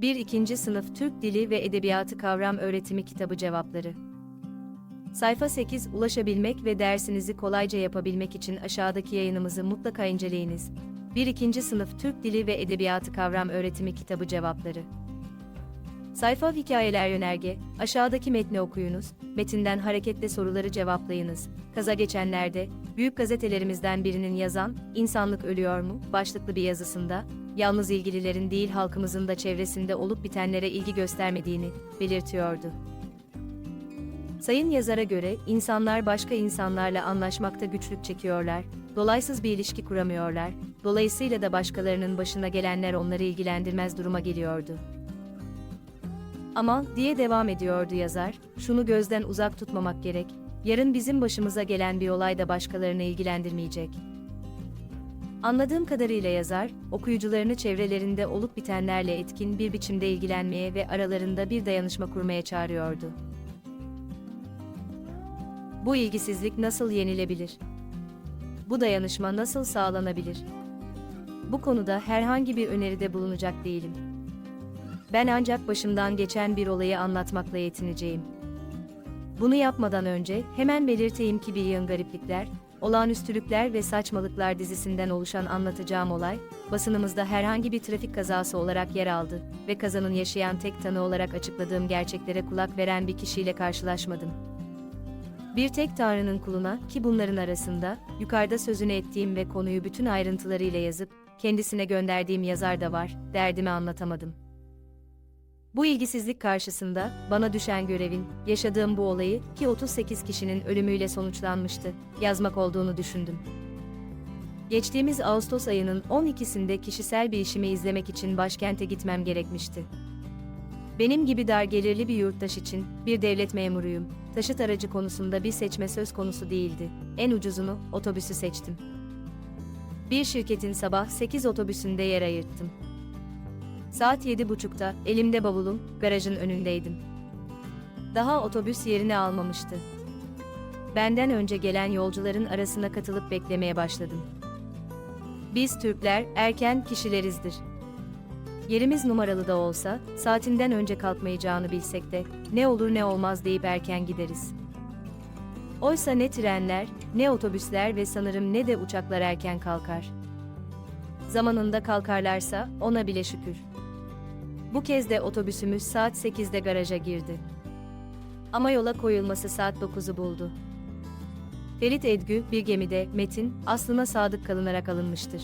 1. 2. Sınıf Türk Dili ve Edebiyatı Kavram Öğretimi Kitabı Cevapları Sayfa 8 Ulaşabilmek ve dersinizi kolayca yapabilmek için aşağıdaki yayınımızı mutlaka inceleyiniz. 1. 2. Sınıf Türk Dili ve Edebiyatı Kavram Öğretimi Kitabı Cevapları Sayfa Hikayeler Yönerge, aşağıdaki metni okuyunuz, metinden hareketle soruları cevaplayınız. Kaza geçenlerde, büyük gazetelerimizden birinin yazan, İnsanlık Ölüyor mu? başlıklı bir yazısında, yalnız ilgililerin değil halkımızın da çevresinde olup bitenlere ilgi göstermediğini belirtiyordu. Sayın yazara göre, insanlar başka insanlarla anlaşmakta güçlük çekiyorlar, dolaysız bir ilişki kuramıyorlar, dolayısıyla da başkalarının başına gelenler onları ilgilendirmez duruma geliyordu. Ama, diye devam ediyordu yazar, şunu gözden uzak tutmamak gerek, yarın bizim başımıza gelen bir olay da başkalarını ilgilendirmeyecek. Anladığım kadarıyla yazar, okuyucularını çevrelerinde olup bitenlerle etkin bir biçimde ilgilenmeye ve aralarında bir dayanışma kurmaya çağırıyordu. Bu ilgisizlik nasıl yenilebilir? Bu dayanışma nasıl sağlanabilir? Bu konuda herhangi bir öneride bulunacak değilim. Ben ancak başımdan geçen bir olayı anlatmakla yetineceğim. Bunu yapmadan önce hemen belirteyim ki bir yığın gariplikler, olağanüstülükler ve saçmalıklar dizisinden oluşan anlatacağım olay, basınımızda herhangi bir trafik kazası olarak yer aldı ve kazanın yaşayan tek tanı olarak açıkladığım gerçeklere kulak veren bir kişiyle karşılaşmadım. Bir tek Tanrı'nın kuluna ki bunların arasında yukarıda sözünü ettiğim ve konuyu bütün ayrıntılarıyla yazıp kendisine gönderdiğim yazar da var, derdimi anlatamadım. Bu ilgisizlik karşısında bana düşen görevin, yaşadığım bu olayı ki 38 kişinin ölümüyle sonuçlanmıştı, yazmak olduğunu düşündüm. Geçtiğimiz Ağustos ayının 12'sinde kişisel bir işimi izlemek için başkente gitmem gerekmişti. Benim gibi dar gelirli bir yurttaş için bir devlet memuruyum. Taşıt aracı konusunda bir seçme söz konusu değildi. En ucuzunu, otobüsü seçtim. Bir şirketin sabah 8 otobüsünde yer ayırttım. Saat yedi buçukta elimde bavulum, garajın önündeydim. Daha otobüs yerini almamıştı. Benden önce gelen yolcuların arasına katılıp beklemeye başladım. Biz Türkler erken kişilerizdir. Yerimiz numaralı da olsa, saatinden önce kalkmayacağını bilsek de, ne olur ne olmaz deyip erken gideriz. Oysa ne trenler, ne otobüsler ve sanırım ne de uçaklar erken kalkar. Zamanında kalkarlarsa ona bile şükür. Bu kez de otobüsümüz saat 8'de garaja girdi. Ama yola koyulması saat 9'u buldu. Ferit Edgü bir gemide Metin aslına sadık kalınarak alınmıştır.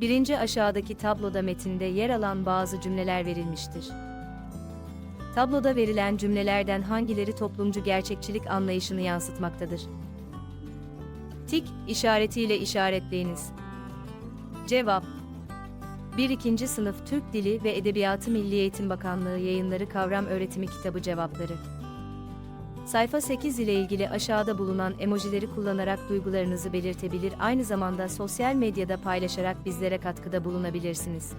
Birinci aşağıdaki tabloda metinde yer alan bazı cümleler verilmiştir. Tabloda verilen cümlelerden hangileri toplumcu gerçekçilik anlayışını yansıtmaktadır? Tik işaretiyle işaretleyiniz. Cevap 1. 2. Sınıf Türk Dili ve Edebiyatı Milli Eğitim Bakanlığı Yayınları Kavram Öğretimi Kitabı Cevapları Sayfa 8 ile ilgili aşağıda bulunan emojileri kullanarak duygularınızı belirtebilir aynı zamanda sosyal medyada paylaşarak bizlere katkıda bulunabilirsiniz.